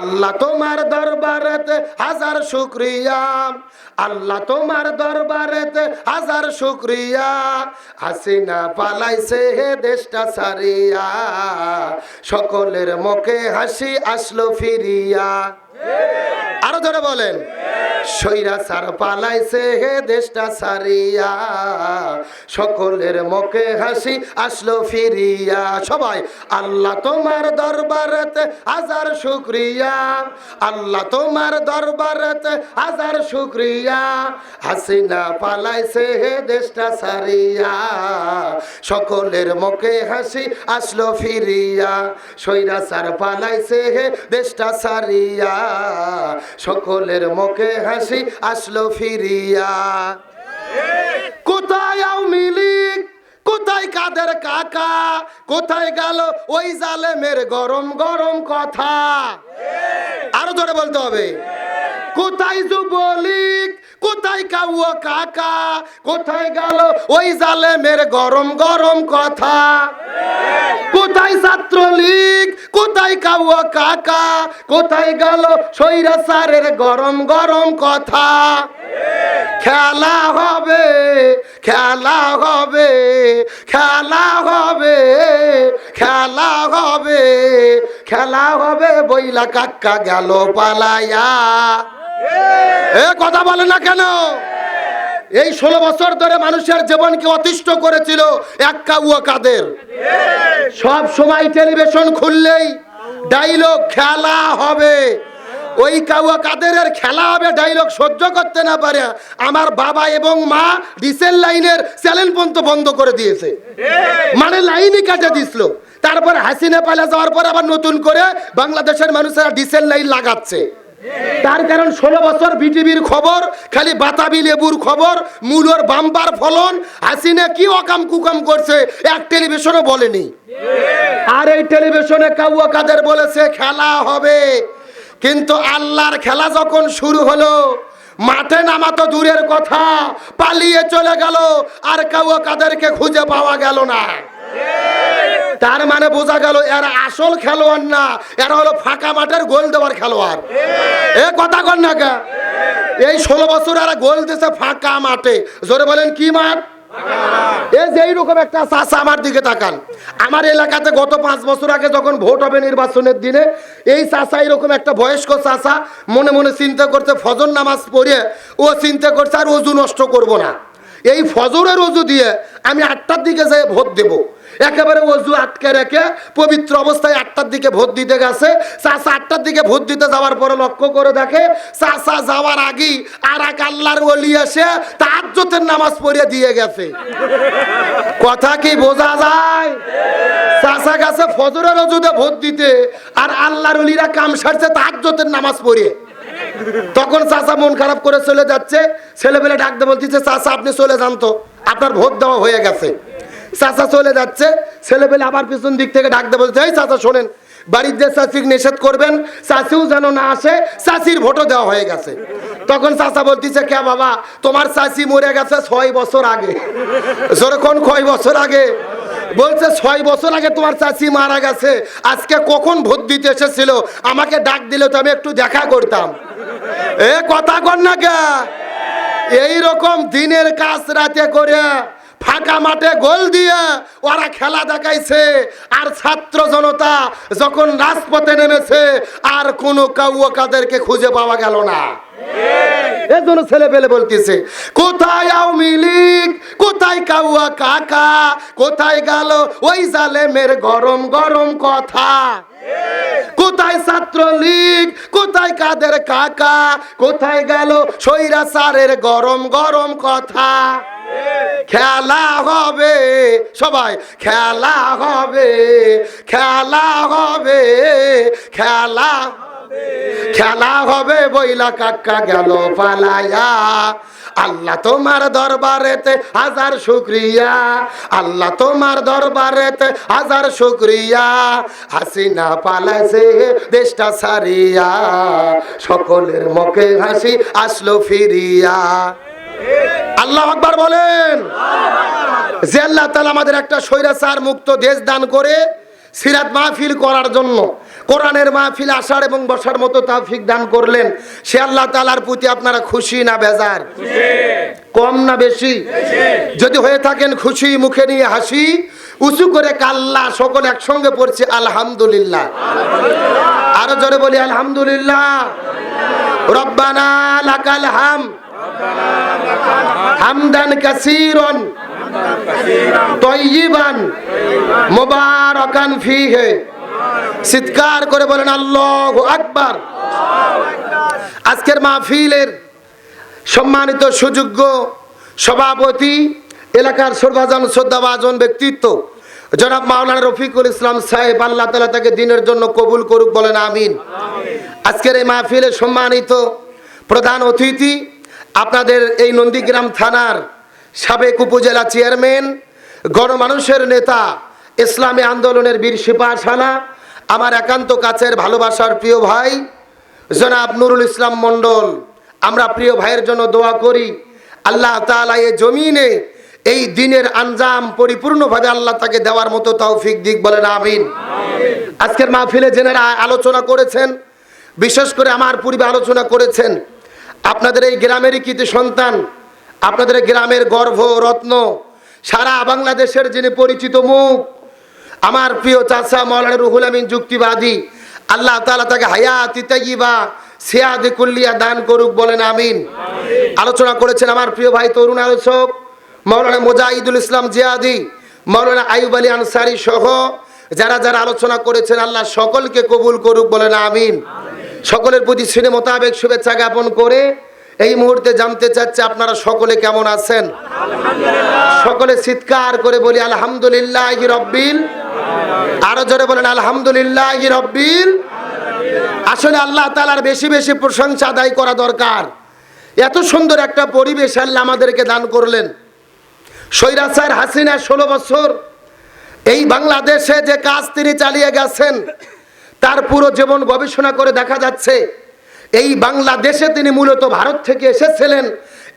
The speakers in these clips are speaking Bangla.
আল্লাহ তোমার দরবারেতে হাজার শুক্রিয়া। আল্লাহ তোমার দরবারেতে হাজার শুক্রিয়া। হাসিনা পালাইছে হে দেশটা সারিয়া সকলের মুখে হাসি আসলো ফিরিয়া। আরও ধরে বলেন। সৈরা সার পালাইছে হে দেশটা সারিয়া সকলের মুখে হাসি আসলো ফিরিয়া। সবাই, আল্লাহ তোমার দরবারেতে হাজার শুক্রিয়া, আল্লাহ তোমার দরবারেতে হাজার শুক্রিয়া। হাসিনা পালাইছে হে দেশটা সারিয়া সকলের মুখে হাসি আসলো ফিরিয়া। সৈরা সার পালাইছে হে দেশটা সারিয়া সকলের মুখে হাসি আসলো ফিরিয়া। কোথায় লীগ? কোথায় কাদের কাকা? কোথায় গেল ওই জালেমের গরম গরম কথা? আরও ধরে বলতে হবে। কোথায় যুবলীগ? কোথায় কাউয়া কাকা? কোথায় গেল ওই জালেমের গরম গরম কথা? কোথায় ছাত্রলীগ? কোথায় কাউয়া কাকা? কোথায় গেল সৈরা সারের গরম গরম কথা? খেলা হবে খেলা হবে খেলা হবে খেলা হবে খেলা হবে বইলা কাকা গেল পালাইয়া। এ কথা বলে না কেন? এই ষোলো বছর ধরে মানুষের জীবনকে অতিষ্ঠ করেছিল এক কাউয়া কাদের। সব সময় টেলিভিশন খুললেই ডাইলগ খেলা হবে। ওই কাউয়া কাদেরের খেলা হবে ডাইলগ সহ্য করতে না পারে। আমার বাবা এবং মা ডিসেল লাইনের চ্যানেল পর্যন্ত বন্ধ করে দিয়েছে। মানে লাইনই কাটে দিছিল। তারপর হাসিনা পালা যাওয়ার পর আবার নতুন করে বাংলাদেশের মানুষেরা ডিসেল লাইন লাগাচ্ছে। তার কারণ ষোলো বছর বিটিভির খবর, খালি বাতাবি লেবুর খবর, মূলর বাম্পার ফলন, হাসিনা কি অকাম কুকাম করছে, এক টেলিভিশনও বলেনি। আর এই টেলিভিশনে কাউয়া কাদের বলেছে, খেলা হবে। কিন্তু আল্লাহর খেলা যখন শুরু হলো, মাঠে নামা তো দূরের কথা, পালিয়ে চলে গেল, আর কাউয়া কাদেরকে খুঁজে পাওয়া গেল না। তার মানে বোঝা গেল, এরা আসল খেলোয়াড় না, এরা হলো ফাঁকা মাঠের গোল দেওয়ার খেলোয়াড়। এ কথা কর না কে? এই ষোলো বছর আর গোল দিয়েছে ফাঁকা মাঠে। জোরে বলেন, কি মাঠ? এ যে এইরকম একটা আমার দিকে তাকান। আমার এলাকাতে গত পাঁচ বছর আগে যখন ভোট হবে নির্বাচনের দিনে, এই চাষা এরকম একটা বয়স্ক চাষা মনে মনে চিন্তা করতে ফজর নামাজ পড়ে ও চিন্তা করছে আর ওজু নষ্ট করব না। এই ফজরের অজু দিয়ে আমি আটটার দিকে যেয়ে ভোট দেব। একেবারে অজু আটকে রেখে পবিত্র অবস্থায় আটটার দিকে ভোট দিতে গেছে। চাষা আটটার দিকে ভোট দিতে যাওয়ার পরে লক্ষ্য করে দেখে চাষা যাওয়ার আগেই আর এক আল্লাহর ওলি এসে তাজ্জতের নামাজ পড়ে দিয়ে গেছে। কথা কি বোঝা যায়? চাষা গেছে ফজরের অজুতে ভোট দিতে আর আল্লাহর ওলিরা কাম সারছে তাজ্জতের নামাজ পড়ে তখন চাচা মন খারাপ করে চলে যাচ্ছে ছেলেবেলে ডাকতে বলতেছে, চাচা, আপনি চলে যান তো, আপনার ভোট দেওয়া হয়ে গেছে। চাচা চলে যাচ্ছে ছেলেবেলে আবার পিছন দিক থেকে ডাকতে বলছে এই চাচা, শোনেন, বাড়ির যে চাষিক নিষেধ করবেন চাষিও যেন না আসে চাষির ভোটও দেওয়া হয়ে গেছে। তখন চাচা বলতেছে, কে বাবা, তোমার চাষি মরে গেছে ছয় বছর আগে। যেরকম কয় বছর আগে? বলছে, ছয় বছর আগে তোমার চাচি মারা গেছে, আজকে কখন ভোট দিতে এসেছিল? আমাকে ডাক দিলে তো আমি একটু দেখা করতাম। এ কথা কর না কে? এইরকম দিনের কাজ রাতে করে ফাঁকা মাঠে গোল দিয়ে ওরা খেলা দেখাইছে। আর ছাত্র জনতা যখন রাজপথে নেমেছে, আর কোনো কাউয়া কাদেরকে খুঁজে পাওয়া গেল না। এজন্য ছেলে পেলে বলতেছে, কোথায় আওয়ামী লীগ? কোথায় কাউয়া কাকা? কোথায় গেল ওই জালেমের গরম গরম কথা? কোথায় ছাত্রলীগ? কোথায় কাদের কাকা? কোথায় গেল সৈরা গরম গরম কথা? খেলা হবে, সবাই, খেলা হবে খেলা হবে, খেলা খেলা হবে বইলা কাকা গেল পালায়া। আল্লাহ তোমার দরবারেতে হাজার শুক্রিয়া। আল্লাহ তোমার দরবারেতে হাজার শুক্রিয়া। হাসিনা পালাইছে দেশটা সারিয়া সকলের মুখে হাসি আসলো ফিরিয়া। আল্লাহ আকবার বলেন। যে আল্লাহ তালা আমাদের একটা স্বৈরাচার মুক্ত দেশ দান করে সিরাত মাহফিল করার জন্য, কোরআনের মাহফিলে আসার এবং বসার মতো তাফিক দান করলেন, সে আল্লাহ তালার প্রতি আপনারা খুশি না বেজার? কম না বেশি? যদি হয়ে থাকেন খুশি, মুখে নিয়ে হাসি, উঁচু করে কাল্লা সকল একসঙ্গে পড়ছে, আলহামদুলিল্লাহ। আরও জোরে বলি, আলহামদুলিল্লাহ। রব্বানা লাকাল হাম হামদান কাসীরন তয়্যিবান মুবারাকান ফিহে। চিৎকার করে বলেন, আল্লাহু আকবার। আজকের মাহফিলের সম্মানিত সুযোগ্য সভাপতি, এলাকার সর্বাজন শ্রদ্ধাভাজন ব্যক্তিত্ব, জনাব মাওলানা রফিকুল ইসলাম সাহেব, আল্লাহ তালা তাকে দিনের জন্য কবুল করুক বলেন, আমিন। আজকের এই মাহফিলে সম্মানিত প্রধান অতিথি আপনাদের এই নন্দীগ্রাম থানার সাবেক উপজেলা চেয়ারম্যান, গণমানুষের নেতা, ইসলামী আন্দোলনের বীর সিপাহাসানা, আমার একান্ত কাছের ভালোবাসার প্রিয় ভাই, জনাব নুরুল ইসলাম মণ্ডল। আমরা প্রিয় ভাইয়ের জন্য দোয়া করি, আল্লাহ তাআলা এ জমিনে এই দিনের আঞ্জাম পরিপূর্ণভাবে আল্লাহ তাকে দেওয়ার মতো তৌফিক দিক বলেন, আমিন। আজকের মাহফিলে যেনারা আলোচনা করেছেন, বিশেষ করে আমার পূর্বে আলোচনা করেছেন আপনাদের এই গ্রামেরই কৃতি সন্তান আপনাদের এই গ্রামের গর্ভ রত্ন সারা বাংলাদেশের যিনি পরিচিত মুখ আমার প্রিয় চাচা মৌলানা রুহুল আমিন যুক্তিবাদী আল্লাহ তাআলা তাকে হায়াত ইতাইবা সিয়াদে কুল্লিয়া দান করুক বলেন আমিন। আলোচনা করেছেন আমার প্রিয় ভাই তরুণ আলোচক মৌলানা মুজাহিদুল ইসলাম জিয়াদি মৌলানা আইব আলী আনসারি সহ যারা যারা আলোচনা করেছেন আল্লাহ সকলকে কবুল করুক বলেন আমিন। সকলের প্রতি শ্রেণি মোতাবেক শুভেচ্ছা জ্ঞাপন করে এই মুহূর্তে জানতে চাচ্ছে আপনারা সকলে কেমন আছেন? সকলে চিৎকার করে বলি আলহামদুলিল্লাহ রব্বিল আরও জোরে বলেন আলহামদুলিল্লাহ রব্বিল আসলে আল্লাহ তালার বেশি বেশি প্রশংসা আদায় করা দরকার। এত সুন্দর একটা পরিবেশ আল্লাহ আমাদেরকে দান করলেন। সৈরাচার হাসিনা ষোলো বছর এই বাংলাদেশে যে কাজ তিনি চালিয়ে গেছেন তার পুরো জীবন গবেষণা করে দেখা যাচ্ছে, এই বাংলাদেশে তিনি মূলত ভারত থেকে এসেছিলেন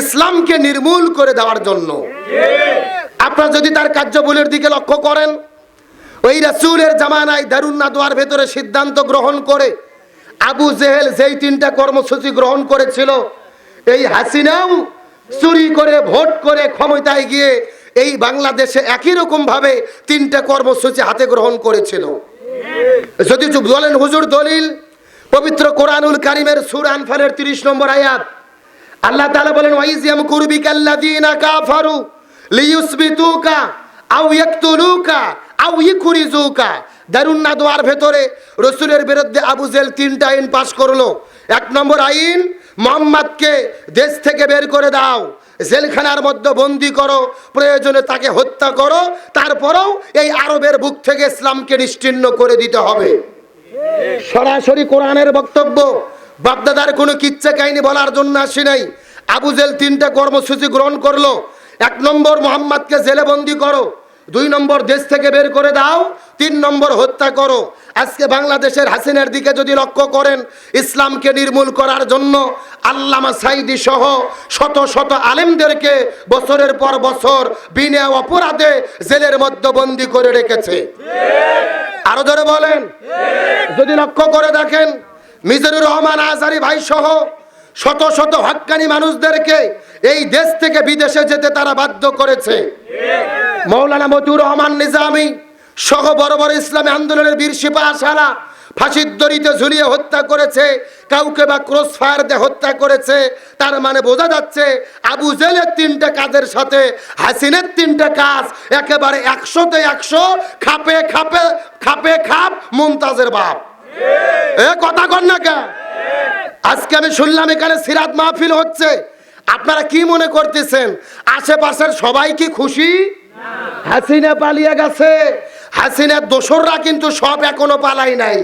ইসলামকে নির্মূল করে দেওয়ার জন্য। আপনারা যদি তার কার্যবলীর দিকে লক্ষ্য করেন, ওই রাসুলের জামানায় দারুণ নাদোয়ার ভেতরে সিদ্ধান্ত গ্রহণ করে আবু জেহেল যেই তিনটা কর্মসূচি গ্রহণ করেছিল, এই হাসিনাও চুরি করে, ভোট করে ক্ষমতায় গিয়ে এই বাংলাদেশে একই রকম ভাবে তিনটা কর্মসূচি হাতে গ্রহণ করেছিল। যদি বলেন হুজুর দলিল, পবিত্র কোরআনুল কারিমের সুর আনফালের তিরিশ নম্বর আয়াত। আল্লাহ তাআলা বলেন ওয়াইজিয়াম কুরবিকাল্লাযীনা কাফারু লিয়ুসবিতুকা আও ইয়াকতুলুকা আও ইখরিজুকা। দারুণ নাদোয়ার ভেতরে রসুলের বিরুদ্ধে আবু জেল তিনটা আইন পাশ করল। এক নম্বর আইন, মোহাম্মদকে দেশ থেকে বের করে দাও। জেলখানার মধ্যে বন্দি করো, প্রয়োজনে তাকে হত্যা করো, তারপরেও এই আরবের বুক থেকে ইসলামকে নিশ্চিন্ন করে দিতে হবে। সরাসরি কোরআনের বক্তব্য, বাপদাদার কোনো কিচ্ছা কাহিনী বলার জন্য আসি নাই। আবু জেল তিনটা কর্মসূচি গ্রহণ করল। এক নম্বর, মোহাম্মদকে জেলে বন্দি করো। দুই নম্বর দেশ থেকে বের করে দাও, তিন নম্বর হত্যা করো। আজকে বাংলাদেশের হাসিনার দিকে যদি লক্ষ্য করেন, ইসলামকে নির্মূল করার জন্য আল্লামা সাইদি সহ শত শত আলেমদেরকে বছরের পর বছর বিনা অপরাধে জেলের মধ্যে বন্দি করে রেখেছে। আরও ধরে বলেন। যদি লক্ষ্য করে দেখেন, মিজানুর রহমান আজারি ভাই সহ শত শত হক্কানি মানুষদেরকে এই দেশ থেকে বিদেশে যেতে তারা বাধ্য করেছে। মৌলানা মতিউর রহমান নিজামী সহ বড় বড় ইসলামী আন্দোলনের বীর সিপাহা সারা ফাঁসির দড়িতে ঝুলিয়ে হত্যা করেছে, কাউকে বা ক্রস ফায়ার দিয়ে হত্যা করেছে, তার মানে বোঝা যাচ্ছে আবু জেলের তিনটা কাজের সাথে, হাসিনের তিনটা কাজ, একেবারে একশোতে একশো, খাপে খাপে খাপে খাপ মুমতাজের বাপ। এ কথা কর না কে আজকে আমি শুনলাম এখানে সিরাত মাহফিল হচ্ছে। আপনারা কি মনে করতেছেন? আশেপাশের সবাই কি খুশি? হাসিনা পালিয়ে গেছে। হাসিনার দোসররা কিন্তু সব এখনও পালাই নাই।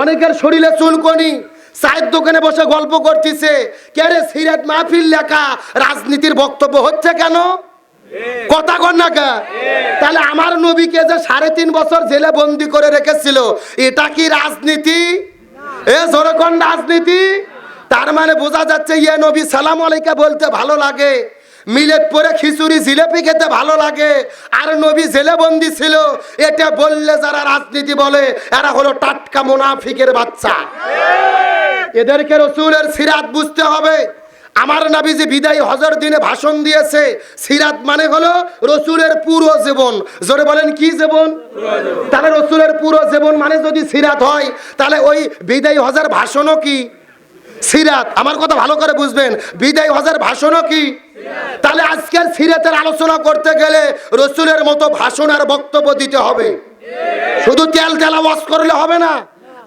অনেকের শরীরে চুলকনি, চায়ের দোকানে বসে গল্প করতেছে, কে রে সিরাত মাহফিল লেখা? রাজনীতির বক্তব্য হচ্ছে কেন? কথা কর না কে? তাহলে আমার নবীকে যে সাড়ে তিন বছর জেলে বন্দি করে রেখেছিল, এটা কি রাজনীতি? এ জোরকন রাজনীতি? তার মানে বোঝা যাচ্ছে ইয়ে নবী, সালাম আলাইকা বলতে ভালো লাগে। মিলেট পরে খিচুড়ি জিলেপি খেতে ভালো লাগে। আর নবী জেলে বন্দি ছিল, এটা বললে যারা রাজনীতি বলে, এরা হলো টাটকা মোনাফিকের বাচ্চা। এদেরকে রসুলের সিরাত বুঝতে হবে। আমার নাবিজি বিদায় হজর দিনে ভাষণ দিয়েছে, সিরাত মানে হলো রসুলের পুরো জীবন। জোরে বলেন, কি জীবন? তাহলে রসুলের পুরো জীবন মানে যদি সিরাত হয়, তাহলে ওই বিদায় হজর ভাষণও কি? সিরাত, আমার কথা ভালো করে বুঝবেন। বিদায় হজের ভাষণও কি? তাহলে আজকের সিরাতের আলোচনা করতে গেলে রসুলের মতো ভাষণ আর বক্তব্য দিতে হবে। শুধু তেল তেলা ওয়াশ করলে হবে না।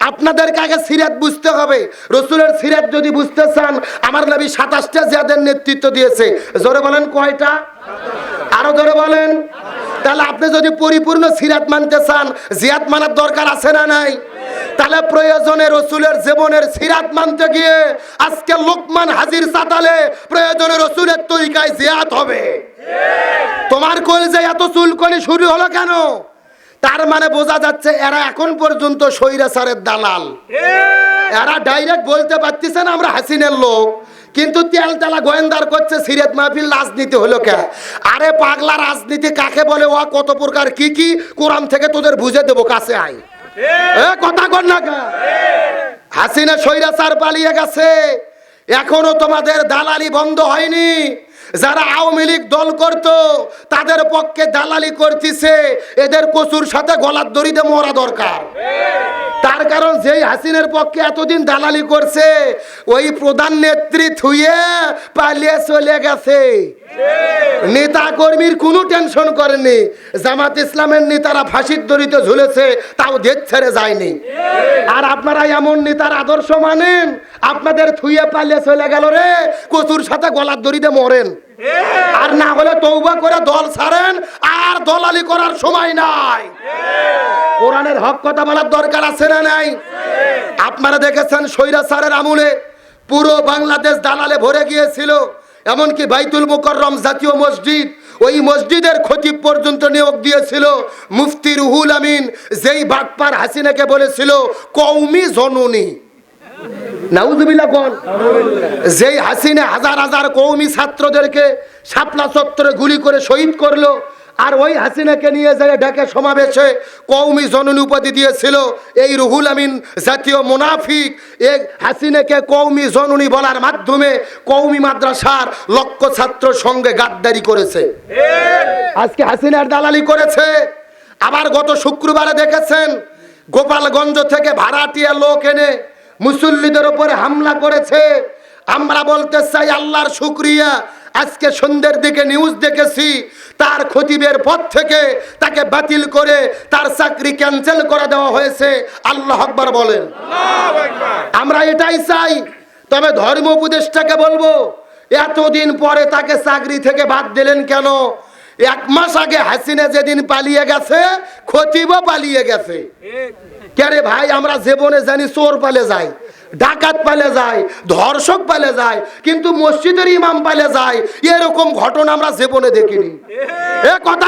আপনাদেরকে আগে সিরাত বুঝতে হবে। রসুলের সিরাত যদি বুঝতে চান, আমার নবী সাতাশটা জিয়াদের নেতৃত্ব দিয়েছে। জোরে বলেন কয়টা? আরও জোরে বলেন। তাহলে আপনি যদি পরিপূর্ণ সিরাত মানতে চান জিয়াদ মানার দরকার আছে না নাই? তাহলে প্রয়োজনে রসুলের জীবনের সিরাত মানতে গিয়ে আজকে লোকমান হাজির সাতালে প্রয়োজনে রসুলের তরিকায় জিয়াত হবে। তোমার কল যে এত চুলকনি শুরু হলো কেন? তার মানে বোঝা যাচ্ছে এরা এখন পর্যন্ত স্বৈরাচারের দালাল। এরা ডাইরেক্ট বলতে পারতেছে না আমরা হাসিনের লোক, কিন্তু তেল তেলা গোয়েন্দার করছে, সিরাত মাহফিল রাজনীতি হলো কে? আরে পাগলা রাজনীতি কাকে বলে? ও কত প্রকার কি কি? কোরআন থেকে তোদের বুঝে দেবো, কাছে আয়। এ কথা হাসিনা স্বৈরাচার পালিয়ে গেছে। এখনও তোমাদের দালালি বন্ধ হয়নি। যারা আওয়ামী লীগ দল করত, তাদের পক্ষে দালালি করতেছে। এদের কচুর সাথে গলার দড়িতে মরা দরকার। তার কারণ যেই হাসিনের পক্ষে এতদিন দালালি করছে, ওই প্রধান নেত্রী থুয়ে পালিয়ে চলে গেছে। নেতা কর্মীর কোনো টেনশন করেনি জামাত ইসলামের নেতারা ফাঁসির দড়িতে ঝুলেছে, তাও দেশ ছেড়ে যায়নি। আর আপনারা এমন নেতার আদর্শ মানেন? আপনাদের থুয়ে পালিয়ে চলে গেল রে, কচুর সাথে গলার দড়িতে মরেন। আর না হলে তৌবা করে দল ছাড়েন আর দলালি করার সময় নাই। কোরআনের হক কথা বলার দরকার আছে না নাই? আপনারা দেখেছেন স্বৈরাচারের আমলে পুরো বাংলাদেশ দালালে ভরে গিয়েছিল এমনকি বাইতুল মুকররম জাতীয় মসজিদ ওই মসজিদের খতিব পর্যন্ত নিয়োগ দিয়েছিল। মুফতি রুহুল আমিন যেই বাটপার হাসিনাকে বলেছিল কৌমি জননী। নাউজুবিল্লাহ কোন? যেই হাসিনা হাজার হাজার কৌমি ছাত্রদেরকে শাপলা চত্বরে গুলি করে শহীদ করল, আর ওই হাসিনাকে নিয়ে যায় ঢাকা সমাবেশে কৌমি জননী উপাধি দিয়েছিল, এই রুহুল আমিন জাতীয় মুনাফিক এই হাসিনাকে কৌমি জননী বলার মাধ্যমে কৌমি মাদ্রাসার লক্ষ ছাত্র সঙ্গে গাদ্দারি করেছে। আজকে হাসিনার দালালি করেছে, আবার গত শুক্রবারে দেখেছেন, গোপালগঞ্জ থেকে ভাড়াটিয়া লোক এনে মুসল্লিদের উপরে হামলা করেছে। আমরা বলতে চাই আল্লাহর শুক্রিয়া। আজকে সন্ধ্যের দিকে নিউজ দেখেছি তার খতিবের পদ থেকে তাকে বাতিল করে তার চাকরি ক্যান্সেল করে দেওয়া হয়েছে। আল্লাহ আকবার বলেন। আমরা এটাই চাই। তবে ধর্ম উপদেষ্টাকে বলব এতদিন পরে তাকে চাকরি থেকে বাদ দিলেন কেন? এক মাস আগে হাসিনা যেদিন পালিয়ে গেছে খতিবও পালিয়ে গেছে। কেরে ভাই, আমরা জীবনে জানি চোর পালে যায়, ডাকাত পালে যায়, ধর্ষক পালে যায়, কিন্তু মসজিদের ইমাম পালে যায়, এরকম ঘটনা আমরা জীবনে দেখিনি। এ কথা